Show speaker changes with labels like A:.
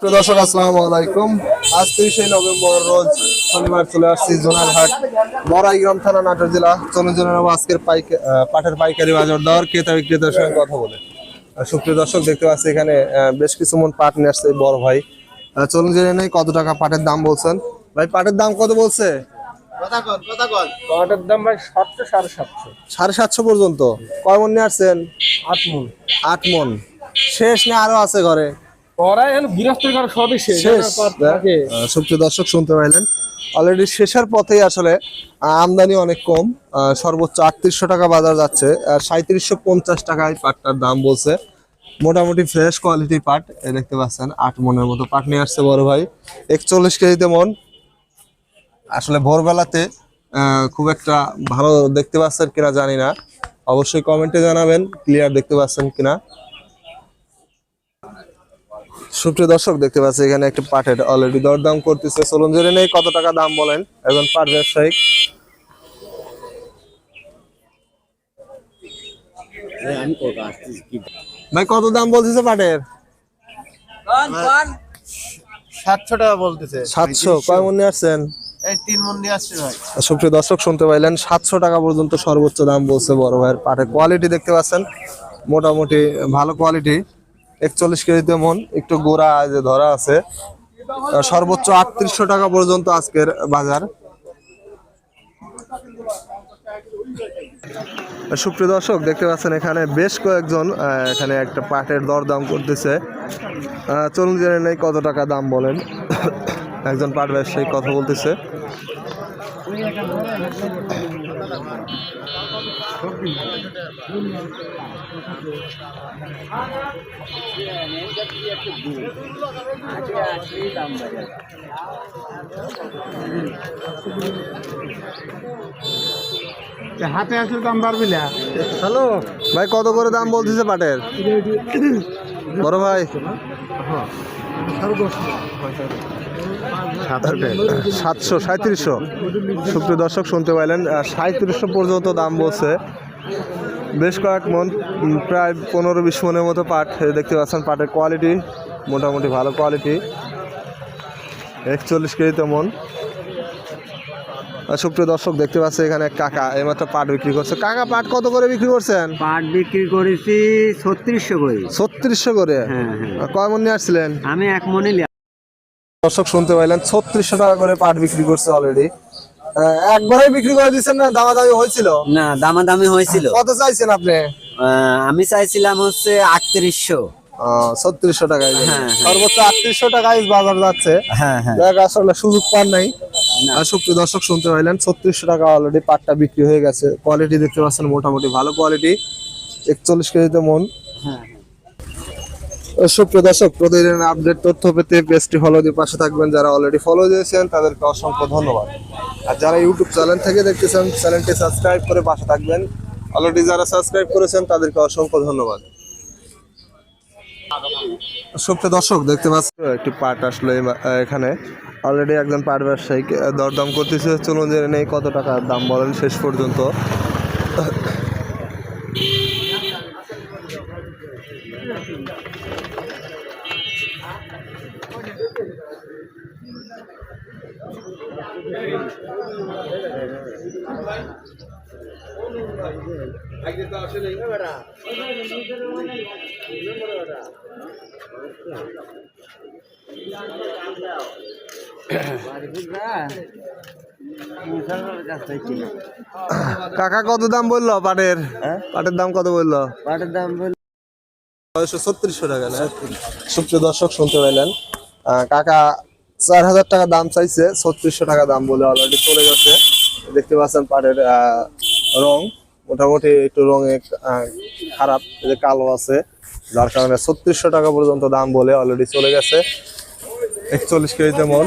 A: প্রিয় দর্শক আসসালামু আলাইকুম। আজ তিরিশে নভেম্বর রোজ শনিবার চলে আসছি জোনারহাট বড়াইগ্রাম থানা নাটোর জেলা। চলুন জেনে নেব আজকের পাটের পাইকারি বাজার দর। ক্রেতা বিক্রেতার সঙ্গে কথা বলে? সুপ্রিয় দর্শক দেখতে পাচ্ছি এখানে আহ, বেশ কিছু মন পাট নিয়ে আসছে বড় ভাই। চলুন জেনে নেই কত টাকা পাটের দাম বলছেন। ভাই পাটের দাম কত বলছে?
B: পাটের দাম ভাই সাতশো সাড়ে সাতশো।
A: সাড়ে সাতশো পর্যন্ত। কয় মন নিয়ে আসছেন?
B: আট মন।
A: আট মন। শেষ না আরও আছে ঘরে? সুপ্রিয় দর্শক শুনতে পাইলেন। অলরেডি শেষের পথেই আসলে আমদানি অনেক কম সর্বোচ্চ আটত্রিশশো টাকা বাজার যাচ্ছে সাঁত্রিশশো পঞ্চাশ টাকায় পাটটার দাম বলছে। মোটামুটি ফ্রেশ কোয়ালিটির পাট দেখতে পাচ্ছেন আট মনের মতো পাট নিয়ে আসছে বড় ভাই। একচল্লিশ কেজিতে মন। আসলে ভোরবেলাতে আহ, খুব একটা ভালো দেখতে পাচ্ছেন কিনা জানি না। অবশ্যই কমেন্টে জানাবেন ক্লিয়ার দেখতে পাচ্ছেন কিনা। সুপ্রিয় দর্শক দেখতে পাচ্ছি এখানে একটা পাটের অলরেডি দরদাম করতেছে। চলুন জেনে নেই কত টাকা দাম বলেন একজন পাট ব্যবসায়িক ভাই কত দাম বলতেছে পাটের?
C: সাতশো টাকা বলতেছে।
A: সাতশো কয় মনে আসছেন? সুপ্রিয় দর্শক শুনতে পাইলেন সাতশো টাকা পর্যন্ত সর্বোচ্চ দাম বলছে বড় ভাইয়ের পাটের কোয়ালিটি দেখতে পাচ্ছেন। মোটামুটি ভালো কোয়ালিটি একচল্লিশ কেজিতে মন, একটু গোড়া যে ধরা আছে সর্বোচ্চ আটত্রিশশো টাকা পর্যন্ত আজকের বাজার। সুপ্রিয় দর্শক, দেখতে পাচ্ছেন এখানে বেশ কয়েকজন এখানে একটা পাটের দরদাম করতেছে। চলুন জেনে নেই কত টাকা দাম বলেন। একজন পাট ব্যবসায়ী কথা বলতেছে।
B: হাতে আসলে দাম বাড়বি না হ্যালো
A: ভাই কত করে দাম বলতেছে পাটের? বড় ভাই। সাতশো সাঁত্রিশশো। সুপ্রিয় দর্শক শুনতে পাইলেন সাঁত্রিশশো পর্যন্ত দাম বলছে। বেশ কয়েক মন প্রায় পনেরো বিশ মনের মতো পাট দেখতে পাচ্ছেন পাটের কোয়ালিটি মোটামুটি ভালো কোয়ালিটি একচল্লিশ কেজিতে মন। সুপ্রিয় দর্শক দেখতে পাচ্ছি এখানে কাকা এইমাত্র পাট বিক্রি করছে। কাকা পাট কত করে বিক্রি করছেন?
D: পাট বিক্রি করেছি ছত্রিশশো করে।
A: ছত্রিশশো করে?
D: হ্যাঁ হ্যাঁ।
A: কয় মন নিয়ে আসছিলেন?
D: আমি এক মনে
A: দর্শক শুনতে পাইলেন ছত্রিশশো টাকা করে পাট বিক্রি করছে অলরেডি একবারে বিক্রি করে দিচ্ছেন না? দামাদামি হয়েছিল?
D: না দামাদামি হয়েছিল।
A: কত চাইছেন আপনি?
D: আমি চাইছিলাম হচ্ছে আটত্রিশশো।
A: ছত্রিশশো টাকায়
D: হ্যাঁ, হ্যাঁ।
A: সর্বোচ্চ আটত্রিশশো টাকায় বাজার যাচ্ছে।
D: হ্যাঁ
A: আসলে সুযোগ পান নাই। সুপ্রিয় দর্শক শুনতে পাইলেন ছত্রিশশো টাকা অলরেডি পাটটা বিক্রি হয়ে গেছে। কোয়ালিটি দেখতে পাচ্ছেন মোটামুটি ভালো কোয়ালিটি একচল্লিশ কেজিতে মন।
D: হ্যাঁ।
A: সুপ্রিয় দর্শক প্রতিদিন আপডেট তথ্য পেতে পেজটি ফলো দিয়ে পাশে থাকবেন। যারা অলরেডি ফলো দিয়েছেন, তাদেরকে অসংখ্য ধন্যবাদ। আর যারা ইউটিউব চ্যানেল থেকে দেখতেছেন চ্যানেলটি সাবস্ক্রাইব করে পাশে থাকবেন। অলরেডি যারা সাবস্ক্রাইব করেছেন, তাদেরকে অসংখ্য ধন্যবাদ। সুপ্রিয় দর্শক, দেখতে পাচ্ছেন একটি পাট আসলে এখানে। অলরেডি একজন পাট ব্যবসায়ী দরদাম করতেছে। চলুন জেনে নেই কত টাকা দাম বলেন শেষ পর্যন্ত। কাকা কত দাম বলল? পাটের? পাটের দাম কত বলল?
D: পাটের দাম
A: ছত্রিশশো টাকা না? দর্শক, শুনতে কাকা, চার হাজার টাকা দাম চাইছে, ছত্রিশশো টাকা দাম বলে অলরেডি চলে গেছে। দেখতে পাচ্ছেন রং। মোটামুটি একটু খারাপ যে কালো আছে। যার কারণে ছত্রিশশো টাকা পর্যন্ত দাম বলে অলরেডি চলে গেছে। একচল্লিশ কেজিতে মন।